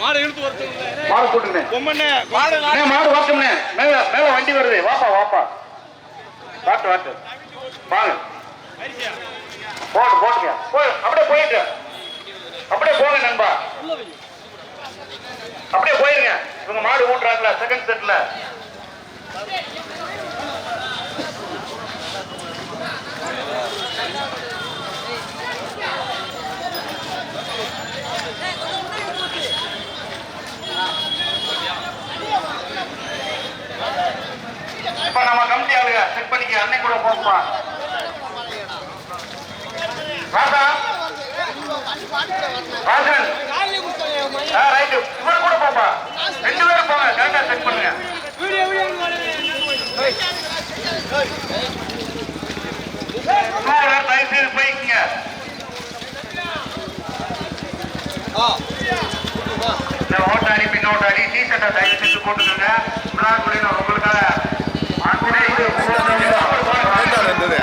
மாடு இழுத்து வரட்டும் மாடு பொம்மண்ணே மாடு மாடு வாட்டும்ண்ணே மேல மேல வண்டி வருது. வாப்பா வாப்பா. வாட்டு வாட்டு. வாங்க. போட்டு போட்டுங்க போய் அப்படியே போயிட்டு. அப்படியே போங்க நண்பா. அப்படியே போயிருங்க. இவங்க மாடு ஊட்டுறாங்களா? செகண்ட் செட்ல இப்ப நம்ம கமிட்டி ஆளுங்க செக் பண்ணிக்க அன்னை கூட போப்பா இவர் கூட போப்பா ரெண்டு பேரும் போங்க செக் பண்ணுங்க சூழல் போய்க்குங்க ஓட்டாடி பின்னோட்டாடி டீ ஷர்ட்டை தயவு செஞ்சு போட்டுக்கோங்க பிளாக் குடியில உங்களுக்காக ஆண்குடி இருந்தது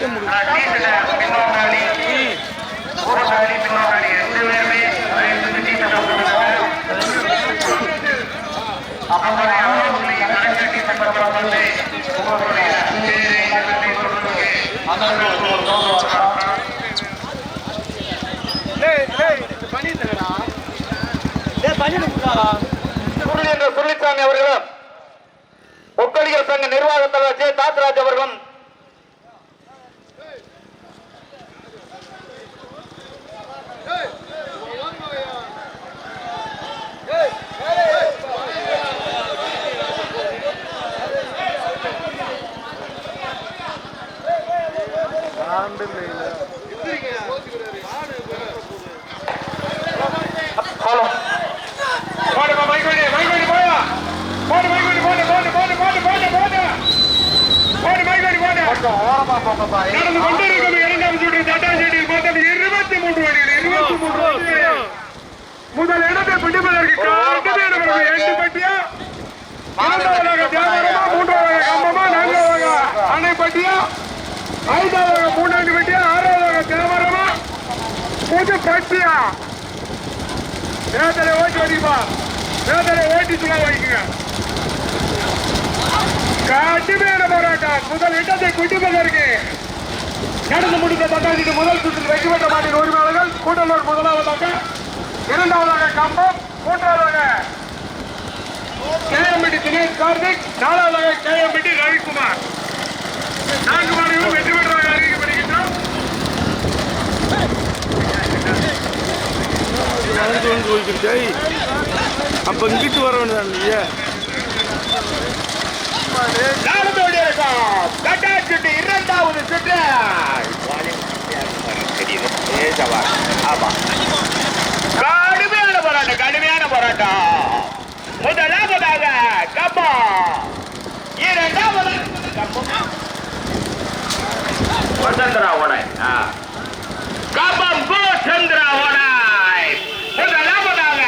பின்னோட்டாடி ஓட்டாடி அப்புறம் நடிகர் சங்க நிர்வாக தலைவர் ஜே தாத்ராஜ் அவர்களும் நடந்து கொண்டிருக்கும் இரண்டாம் சுற்று தட்டாஞ்சேரியில் மொத்தம் இருபத்தி மூன்று வழிகள் இருபத்தி மூன்று முதல் இடத்தை பிடிப்பதற்கு காட்டுமே எட்டு பட்டியா? இரண்டாவதாக தியாகரமா மூன்றாவதாக கம்பமா நான்காவதாக அணைப்பட்டியா ஐந்தாவதாக மூணாண்டு பட்டியா? ஆறாவதாக தேவரமா புது பட்டியா? வேதனை ஓட்டி வடிப்பா வேதனை ஓட்டி சும்மா வைக்குங்க. கடுமையான போராட்டம். முதல் இடத்தை குடிப்பதற்கு நடந்து முடிந்த தட்டாஞ்சிட்டு முதல் சுற்றில் வெற்றி பெற்ற மாட்டின் உரிமையாளர்கள் கூட்டலூர் முதலாவதாக இரண்டாவதாக கம்பம் மூன்றாவதாக கேஎம்பிடி தினேஷ் கார்த்திக் நாலாவதாக கேஎம்பிடி ரவிக்குமார். நான்கு மாநிலம் வெற்றி பெற்றதாக அறிவிக்கப்படுகின்றோம் அப்ப இங்கிட்டு வர வேண்டியதான் இல்லையா நடந்தோடி இருக்கும் கட்டாச்சுட்டு இரண்டாவது சுற்று. கடுமையான போராட்டம் கடுமையான போராட்டம். முதலாவதாக கப்பா. இரண்டாவது வசந்தரா ஓடாய் கப்பம் கோ சந்திரா ஓடாய் முதலாவதாக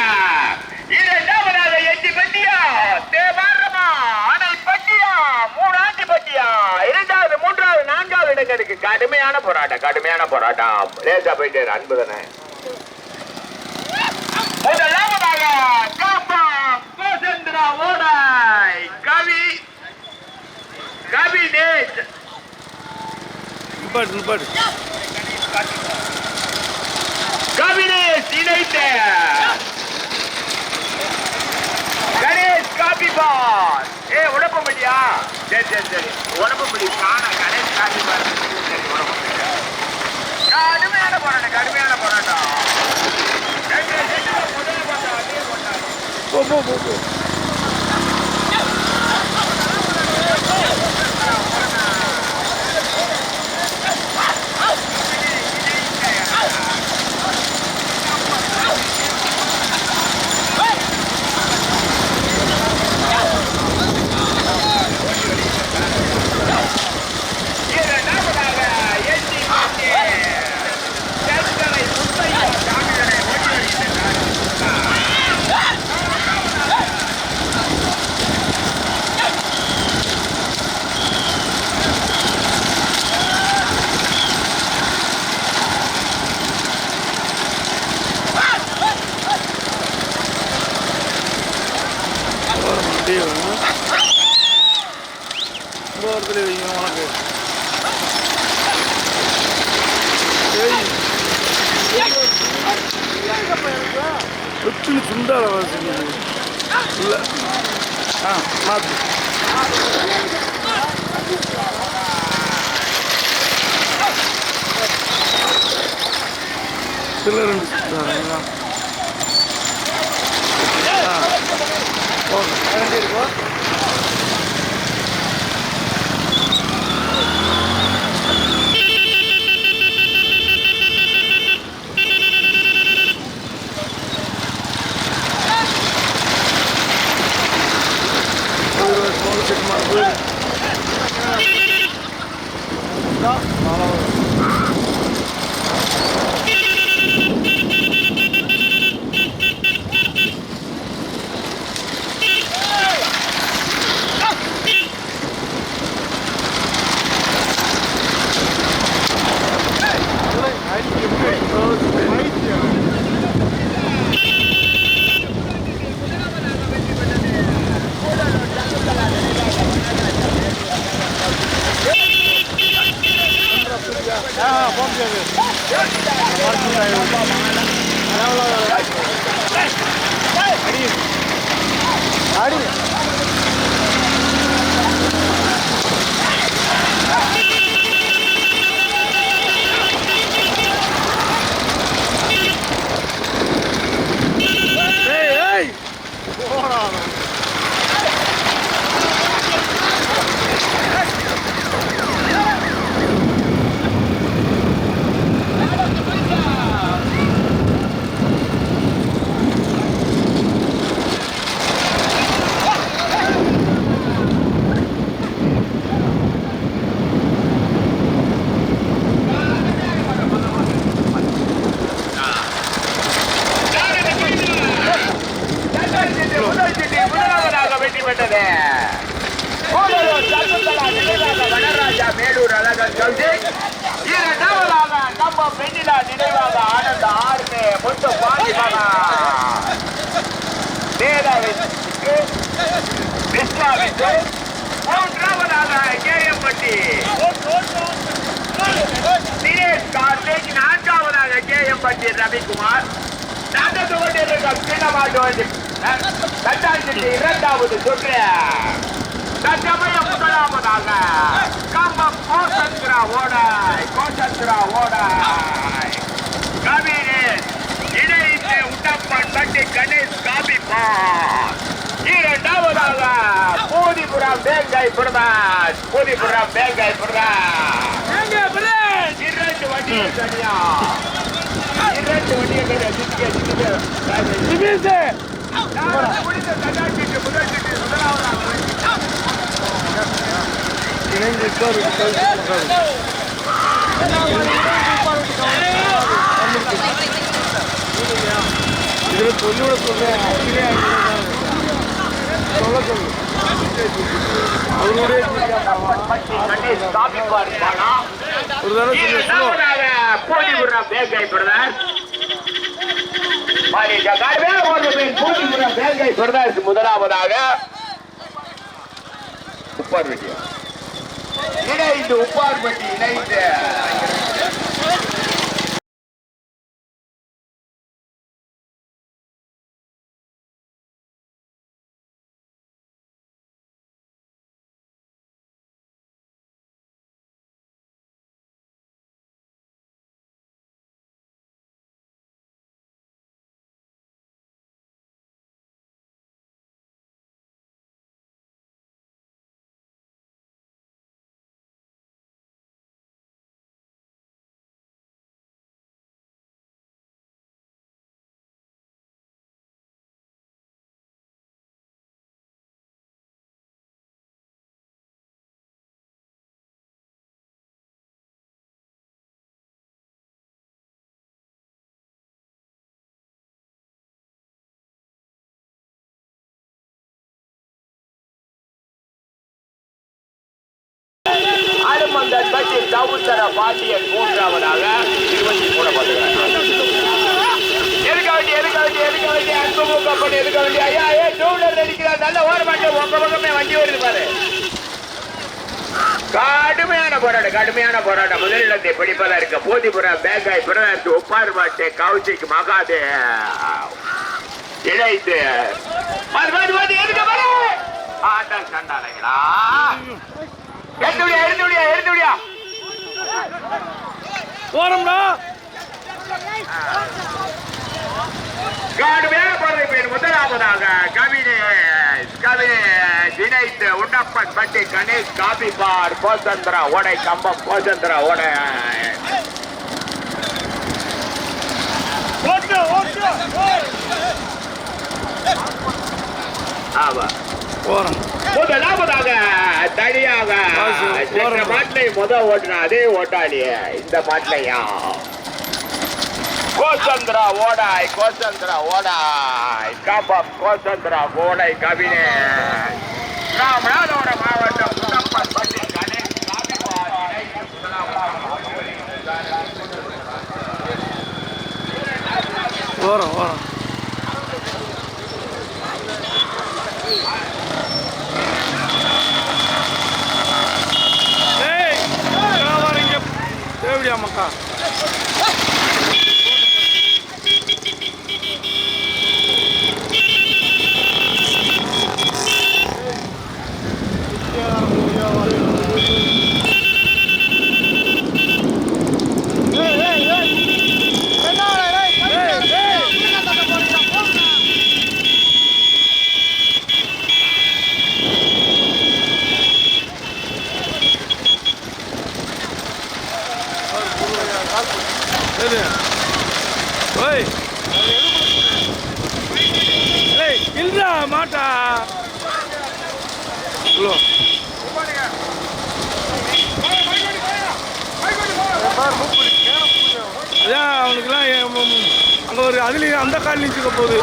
இரண்டாவதாக எட்டி பட்டியா தேவாரமா அணை பட்டியா மூணாண்டி பட்டியா இரண்டாவது மூன்றாவது நான்காவது இடங்களுக்கு கடுமையான போராட்டம் கடுமையான போராட்டம். லேசா போயிட்டு அன்பு தானே. முதலாவதாக காப்பம் கோசந்திரா ஓடாய். கவி கவினேஷ் நிப்பாட்டு நிப்பாட்டு கவினேஷ் இணைத்த. கணேஷ் காபி பார். ஏ உடம்படியா சரி சரி சரி. உடம்படி காண கணேஷ் காபி பார் சரி உடம்படி கடுமையான போராட்டம் கடுமையான போராட்டம். முதல் போட்டா அதே போட்டா. போ போ போ போ இரண்டாவதாக எட்டி மாட்டி தெற்கரை முத்தையா சாமிகளை ஓட்டி வருகின்றனர் ஓரத்தில் வைக்கணும் உனக்கு ஏய் வெற்றி சுண்டால வாசிங்க இல்லை ஆ மாத்து சில ரெண்டு சுத்தாங்க ஆ போங்க வெற்றி பெற்றது கூடலூர் சகுந்தலா நினைவாக வனராஜா மேடூர் அழகர் கல்வி இரண்டாவதாக நம்ம பெண்ணிலா நினைவாக ஆனந்த ஆர்மே முத்து பாண்டிமகா வேதாவிற்கு விஸ்வாவிற்கு மூன்றாவதாக கேஎம்பட்டி தினேஷ் கார்த்திக் நான்காவதாக கேஎம்பட்டி ரவிக்குமார். நடந்து கொண்டிருக்கும் சின்னமாட்டு தட்டாஞ்சிட்டு இரண்டாவது சுற்று தற்சமயம் முதலாவதாக கம்பம் கோசந்திரா ஓடாய் கோசந்திரா ஓடாய். கவினேஷ் இணைந்து உண்டப்பன் பட்டி கணேஷ் காபிப்பான் இரண்டாவதாக பூதிபுரம் வேங்காய் பிரதாஸ் பூதிபுரம் வேங்காய் பிரதாஸ். இரண்டு வண்டிகள் தனியா? இரண்டு வண்டிகள் தனியா? இணைந்து உட்காரு இதில் அப்படியே சொல்ல சொல்லு பட்டி பானா ஒரு தடவை சொல்லு slow. இரண்டாவதாக பூதிபுரம் வேங்கை பிரதர் பூதிபுரம் வேங்கை பிரதர் முதலாவதாக உப்பார்பட்டி. இணைந்து உப்பார்பட்டி இணைந்து. சவுத்தர பாண்டியன் மூன்றாவதாக இருபத்தி மூணு எதுக்க வேண்டிய எடுக்க வேண்டிய எடுக்க வேண்டிய அன்பு மூக்க பண்ணி எதுக்க வேண்டிய. ஐயா ஏ டூலர் அடிக்கிறார் நல்ல ஓர உங்க பக்கமே வண்டி வருது பாரு. கடுமையான போராட்டம் கடுமையான போராட்டம். முதலிடத்தை பிடிப்பதற்கு போதிபுரம் பேங்காய் பிரதர்த்து உப்பாறுபாட்டு கவுச்சிக்கு மகாதே. இணைத்து ஆட்டம் கண்டாலைங்களா எடுத்து விடியா எடுத்து விடியா போறோம்டா கடுமையான போராட்ட பேர் முதலாவதாக கவினே கவினே இணைத்து உண்டப்பன் பட்டி கணேஷ் காபி பார் கோசந்திரா ஓடை கம்பம் கோசந்திரா ஓடை. ஆமா. போறோம் முதலாவதாக தனியாக ஓரம். மாட்டிலை முத ஓட்டுன அதே ஓட்டாளியே இந்த மாட்டிலையா கோசந்திரா ஓடாய் கோசந்திரா ஓடாய். காப்பம் கோசந்திரா ஓடை கவினே. ராமநாதபுரம் மாவட்டம் குட்டப்பன் பட்டி கணேஷ் मक्का ஹலோ அதான் அவனுக்குலாம் அங்கே ஒரு அதுலேயும் அந்த கால் நிச்சுக்க போகுது.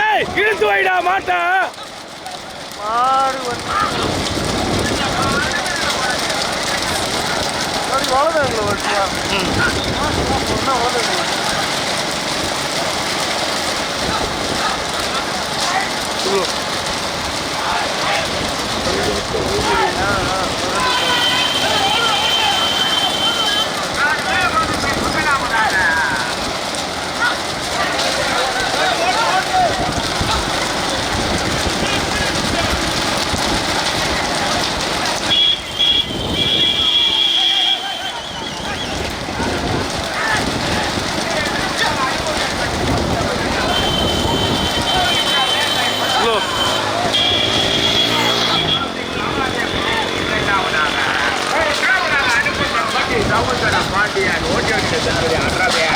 ஏய் இழுத்து வைடா மாட்டா. ஹலோ ஹலோ பாண்டியன் ஓட்டி வச்சு அன்றவே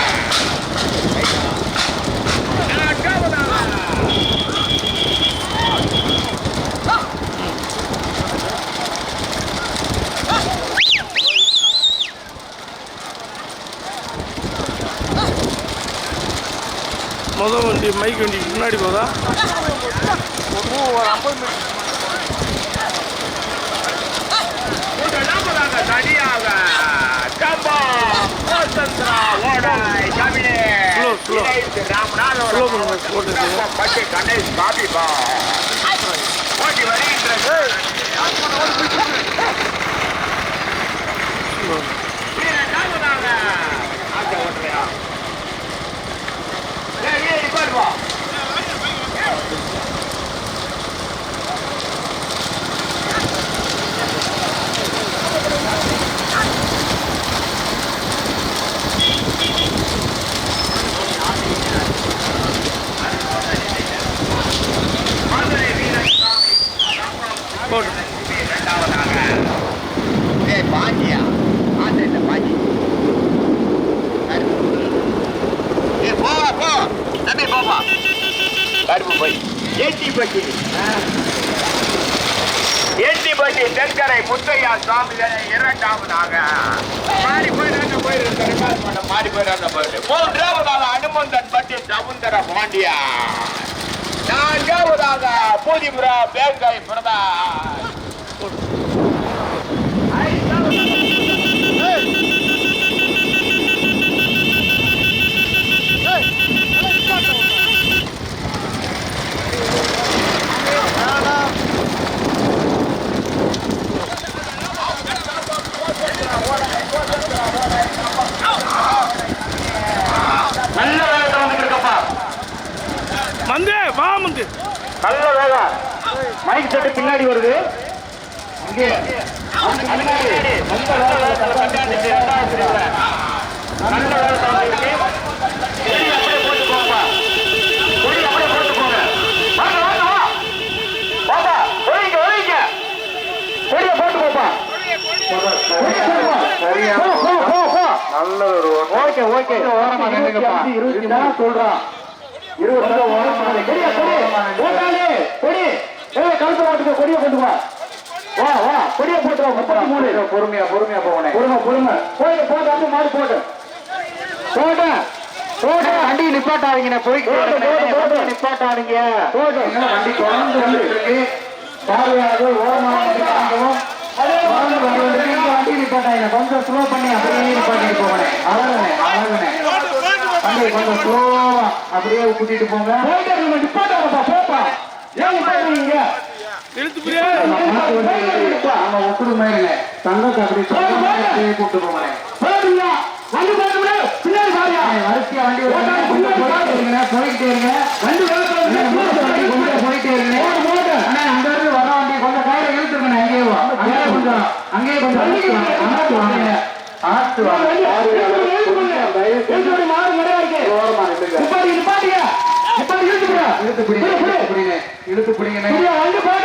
முத வண்டி மைக் வண்டி முன்னாடி போதா முதலாவதாக தனியாக கம்பா கோசந்திரா ஓடாய் கவினே Slow, slow. இணைந்து ராமநாதபுரம் Slow பண்ணுங்க, மாவட்டம் போட்டுட்டு. கணேஷ் காபிபா ஓட்டி வருகின்ற ஆட்டோ ஆட்ட ஏ ஏய், ஏய், வா. மதுரை வீரசாமி போட்டு இரண்டாவதாக ஏய் பாண்டியா ஆட்ட பாண்டி ஏ போவா போ தம்பி போப்பா கருப்பு போய் ஏட்டி பட்டி ஏட்டி பட்டி தென்கரை முத்தையா சுவாமி இரண்டாவதாக மாறி போயிடாத போயிரு மாறி போயிடாத மூன்றாவதாக அனுமந்தன் பட்டி சமுந்தர பாண்டியா. நான்காவதாக பூதிபுரா பேங்கை பிரதான் நல்ல வேகத்தை வந்துட்டு வந்து வா வந்து நல்ல வேகம் மைக் செட்டு பின்னாடி வருது இங்கே நல்ல வேகத்தை வந்துருக்கு போட்டு போப்பா சரியா போ. Okay okay. ஓரமா நின்னுங்கப்பா இருபத்தி சொல்றான். இருபது ஓரமா. கொடியா கொடி போட்டாலே கொடி. ஏய் கழுத்து போட்டுக்கோ கொடியை போட்டு வா. வா வா. கொடியை போட்டு வா முப்பத்தி மூணு. பொறுமையா பொறுமையா போகணே பொறுமை பொறுமை. போயிட்டு போட்டு வந்து மாடு போட்டு போட்டு போட்டு வண்டி நிப்பாட்டாதீங்க போயிட்டு நிப்பாட்டாதீங்க. போட்டு வண்டி தொடர்ந்து வந்துருக்கு பார்வையாளர்கள் ஓரமாக வண்டி நிப்பாட்டாங்க கொஞ்சம் ஸ்லோ பண்ணி அப்படியே நிப்பாட்டிட்டு போகணே அழகுனே அழகுனே வண்டியை கொஞ்சம் ஸ்லோவா அப்படியே கூட்டிட்டு போங்க. போயிட்டு நிப்பாட்டாங்கப்பா போப்பா. ஏன் நிப்பாட்டுறீங்க? வண்டி வரிசையா வண்டி போயிட்டே இருங்க கொஞ்சம் கையில இழுத்துருக்கணும் அங்கேயே வா. அங்கேயே கொஞ்சம் அங்கேயே கொஞ்சம் ஆத்து வாங்க ஆத்து வாங்க இழுத்து பிடிங்க இழுத்து பிடிங்க இழுத்து பிடிங்க